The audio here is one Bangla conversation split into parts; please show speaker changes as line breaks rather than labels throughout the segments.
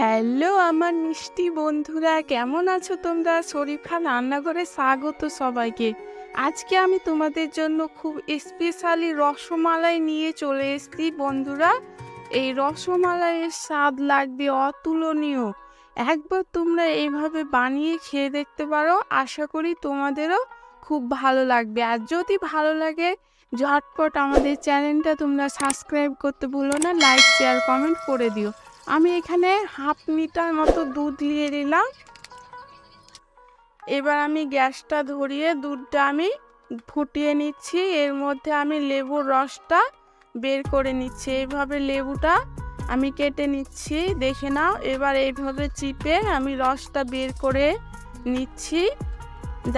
হ্যালো আমার মিষ্টি বন্ধুরা, কেমন আছো তোমরা? শরীফ খান রান্নাঘরে স্বাগত সবাইকে। আজকে আমি তোমাদের জন্য খুব স্পেশালি রসমালাই নিয়ে চলে এসেছি বন্ধুরা। এই রসমালাইয়ের স্বাদ লাগবে অতুলনীয়। একবার তোমরা এইভাবে বানিয়ে খেয়ে দেখতে পারো, আশা করি তোমাদেরও খুব ভালো লাগবে। আর যদি ভালো লাগে, ঝটপট আমাদের চ্যানেলটা তোমরা সাবস্ক্রাইব করতে ভুলো না, লাইক শেয়ার কমেন্ট করে দিও। আমি এখানে হাফ লিটার মতো দুধ নিয়ে নিলাম এবার আমি গ্যাসটা ধরিয়ে দুধটা আমি ফুটিয়ে নিচ্ছি। এর মধ্যে আমি লেবুর রসটা বের করে নিচ্ছি। এইভাবে লেবুটা আমি কেটে নিচ্ছি। দেখে নাও, এবার এইভাবে চিপে আমি রসটা বের করে নিচ্ছি।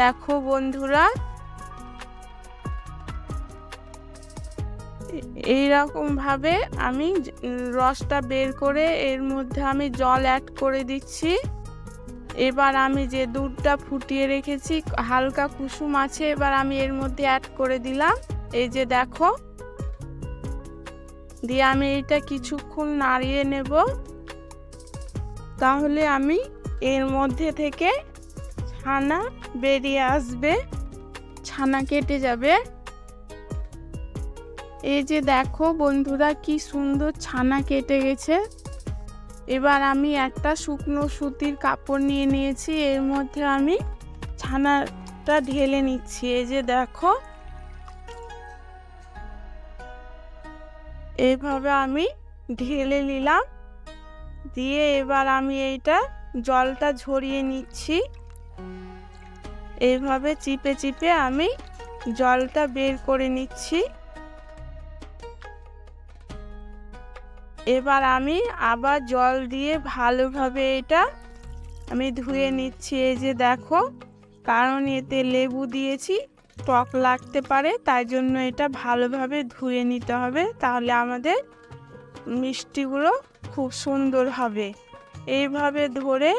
দেখো বন্ধুরা এইরকম ভাবে আমি রসটা বের করে এর মধ্যে আমি জল অ্যাড করে দিচ্ছি। এবার আমি যে দুধটা ফুটিয়ে রেখেছি, হালকা কুসুম আছে, এবার আমি এর মধ্যে অ্যাড করে দিলাম। এই যে দেখো, দিয়ে আমি এটা কিছুক্ষণ নাড়িয়ে নেব। তাহলে আমি এর মধ্যে থেকে ছানা বেরিয়ে আসবে, ছানা কেটে যাবে। এই যে দেখো বন্ধুরা কি সুন্দর ছানা কেটে গেছে। এবার আমি একটা শুকনো সুতির কাপড় নিয়ে নিয়েছি, এর মধ্যে আমি ছানাটা ঢেলে নিচ্ছি। এই যে দেখো। এইভাবে আমি ঢেলে নিলাম, দিয়ে এবার আমি এইটা জলটা ঝরিয়ে নিচ্ছি। এইভাবে চিপে চিপে আমি জলটা বের করে নিচ্ছি। এবার আমি আবার জল দিয়ে ভালোভাবে এটা আমি ধুয়ে নিচ্ছি। এই যে দেখো, কারণ এতে লেবু দিয়েছি, টক লাগতে পারে, তাই জন্য এটা ভালোভাবে ধুয়ে নিতে হবে, তাহলে আমাদের মিষ্টিগুলো খুব সুন্দর হবে। এইভাবে ধরে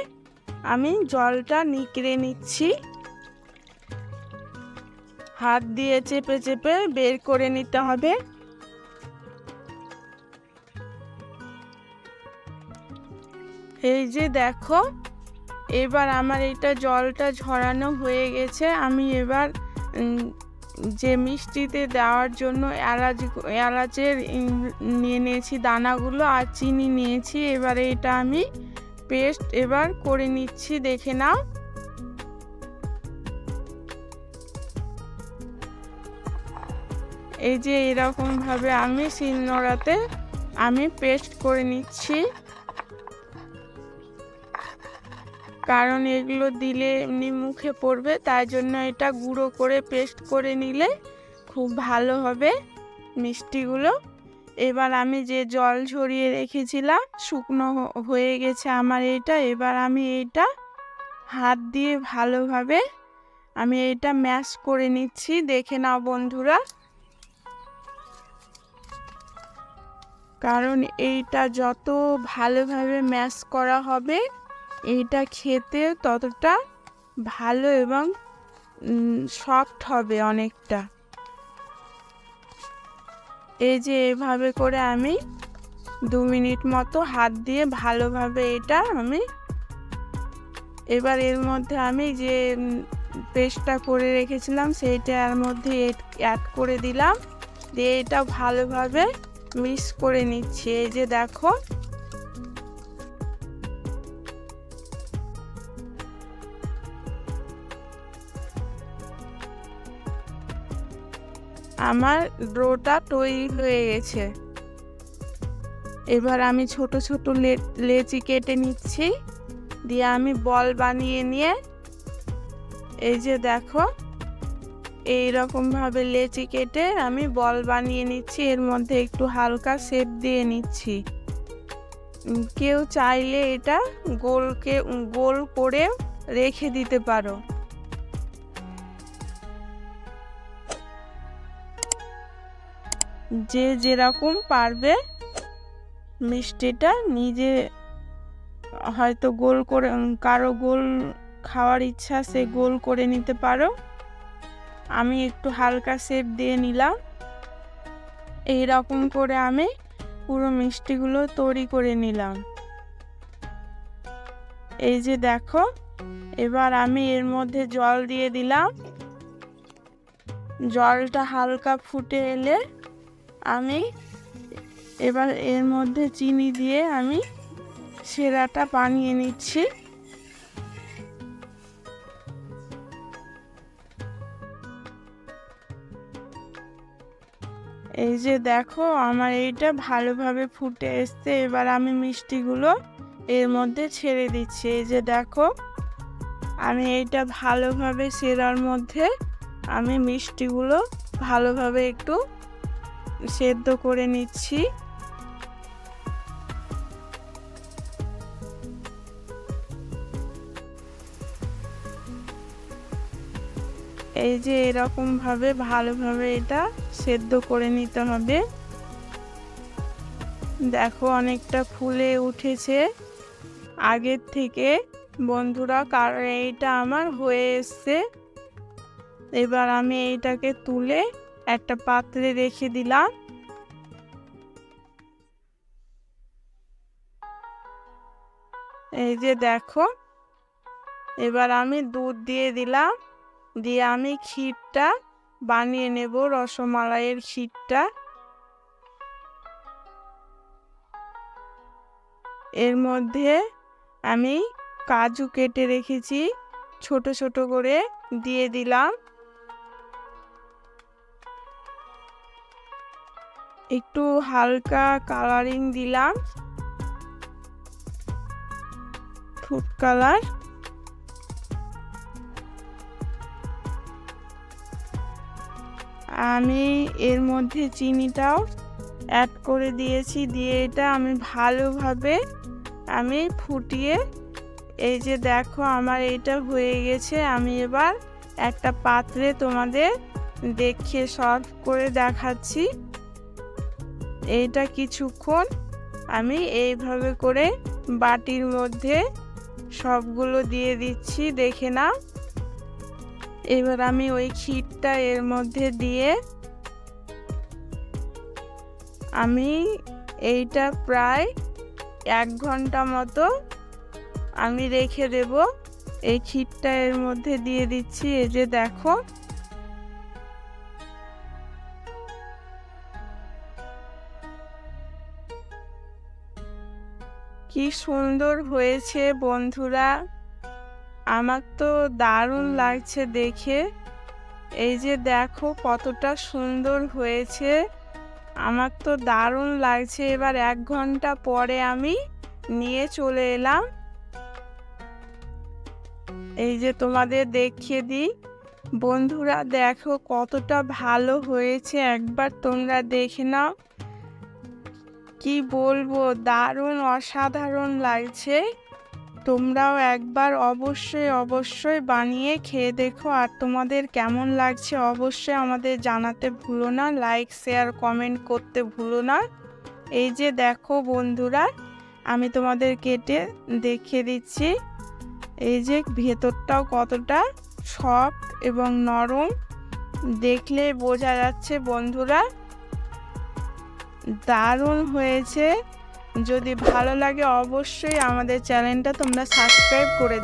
আমি জলটা নিকড়ে নিচ্ছি। হাত দিয়ে চেপে চেপে বের করে নিতে হবে। এই যে দেখো, এবার আমার এটা জলটা ঝরানো হয়ে গেছে। আমি এবার যে মিষ্টিতে দেওয়ার জন্য এলাচ এলাচের নিয়ে নিয়েছি দানাগুলো আর চিনি নিয়েছি, এবারে এটা আমি পেস্ট এবার করে নিচ্ছি, দেখে নাও। এই যে এরকমভাবে আমি শিলনোড়াতে আমি পেস্ট করে নিচ্ছি। কারণ এগুলো দিলে এমনি মুখে পড়বে, তাই জন্য এটা গুঁড়ো করে পেস্ট করে নিলে খুব ভালো হবে মিষ্টিগুলো। এবার আমি যে জল ঝরিয়ে রেখেছিলাম, শুকনো হয়ে গেছে আমার এটা, এবার আমি এটা হাত দিয়ে ভালোভাবে আমি এটা ম্যাশ করে নিচ্ছি, দেখে নাও বন্ধুরা। কারণ এইটা যত ভালোভাবে ম্যাশ করা হবে এইটা খেতে ততটা ভালো এবং সফট হবে অনেকটা। এই যে এভাবে করে আমি দু মিনিট মতো হাত দিয়ে ভালোভাবে এটা আমি, এবার এর মধ্যে আমি যে পেস্টটা করে রেখেছিলাম সেইটা এর মধ্যে অ্যাড করে দিলাম। দিয়ে এটা ভালোভাবে মিক্স করে নিচ্ছি। এই যে দেখো আমার ডোটা তৈরি হয়ে গেছে। এবার আমি ছোট ছোট লেচি কেটে নিচ্ছি। দিয়ে আমি বল বানিয়ে নিয়ে এই যে দেখো এই রকম ভাবে লেচি কেটে আমি বল বানিয়ে নিচ্ছি। এর মধ্যে একটু হালকা শেপ দিয়ে নিচ্ছি। কেউ চাইলে এটা গোলকে গোল করে রেখে দিতে পারো। যে যেরকম পারবে মিষ্টিটা নিজে হয়তো গোল করে কারও গোল খাওয়ার ইচ্ছা সে গোল করে নিতে পারো। আমি একটু হালকা শেপ দিয়ে নিলাম। এই রকম করে আমি পুরো মিষ্টিগুলো তৈরি করে নিলাম। এই যে দেখো, এবার আমি এর মধ্যে জল দিয়ে দিলাম। জলটা হালকা ফুটে এলে আমি এবার এর মধ্যে চিনি দিয়ে আমি সেরাটা বানিয়ে নিচ্ছি। এই যে দেখো, আমার এইটা ভালোভাবে ফুটে এসছে। এবার আমি মিষ্টিগুলো এর মধ্যে ছেড়ে দিচ্ছি। এই যে দেখো, আমি এইটা ভালোভাবে সেরার মধ্যে আমি মিষ্টিগুলো ভালোভাবে একটু সেদ্ধ করে নিচ্ছি। এই যে এরকম ভাবে ভালোভাবে এটা সেদ্ধ করে নিতে হবে। দেখো অনেকটা ফুলে উঠেছে। আগের থেকে বন্ধুরা কারণ এইটা আমার হয়ে এসছে। এবার আমি এইটাকে তুলে একটা পাত্রে রেখে দিলাম। এই যে দেখো, এবার আমি দুধ দিয়ে দিলাম। দিয়ে আমি ক্ষীরটা বানিয়ে নেব, রসমালাইয়ের ক্ষীরটা। এর মধ্যে আমি কাজু কেটে রেখেছি, ছোট ছোট করে দিয়ে দিলাম। একটু হালকা কালারিং দিলাম। ফুড কালার আমি এর মধ্যে চিনিটাও অ্যাড করে দিয়েছি, দিয়ে এটা আমি ভালোভাবে আমি ফুটিয়ে, এই যে দেখো আমার এইটা হয়ে গেছে, আমি এবার একটা পাত্রে তোমাদের দেখিয়ে সার্ভ করে দেখাচ্ছি। এইটা কিছুক্ষণ আমি এইভাবে করে বাটির মধ্যে সবগুলো দিয়ে দিচ্ছি, দেখে না এবার আমি ওই ক্ষীরটা এর মধ্যে দিয়ে আমি এইটা প্রায় এক ঘণ্টা মতো আমি রেখে দেব। এই ক্ষীরটা এর মধ্যে দিয়ে দিচ্ছি, এই যে দেখো। কি সুন্দর হয়েছে বন্ধুরা। আমার তো দারুণ লাগছে দেখে। এই যে দেখো কতটা সুন্দর হয়েছে। আমার তো দারুণ লাগছে। এবার এক ঘণ্টা পরে আমি নিয়ে চলে এলাম। এই যে তোমাদের দেখিয়ে দিই। বন্ধুরা দেখো কতটা ভালো হয়েছে। একবার তোমরা দেখে নাও। কি বলব? দারুণ অসাধারণ লাগছে। তোমরাও একবার অবশ্যই অবশ্যই বানিয়ে খেয়ে দেখো আর তোমাদের কেমন লাগছে অবশ্যই আমাদের জানাতে ভুলো না। লাইক শেয়ার কমেন্ট করতে ভুলো না। এই যে দেখো বন্ধুরা, আমি তোমাদের কেটে দেখিয়ে দিচ্ছি। এই যে ভেতরটাও কতটা সফট এবং নরম। দেখলে বোঝা যাচ্ছে বন্ধুরা। দারুণ হয়েছে। যদি ভালো লাগে অবশ্যই আমাদের চ্যানেলটা তোমরা সাবস্ক্রাইব করে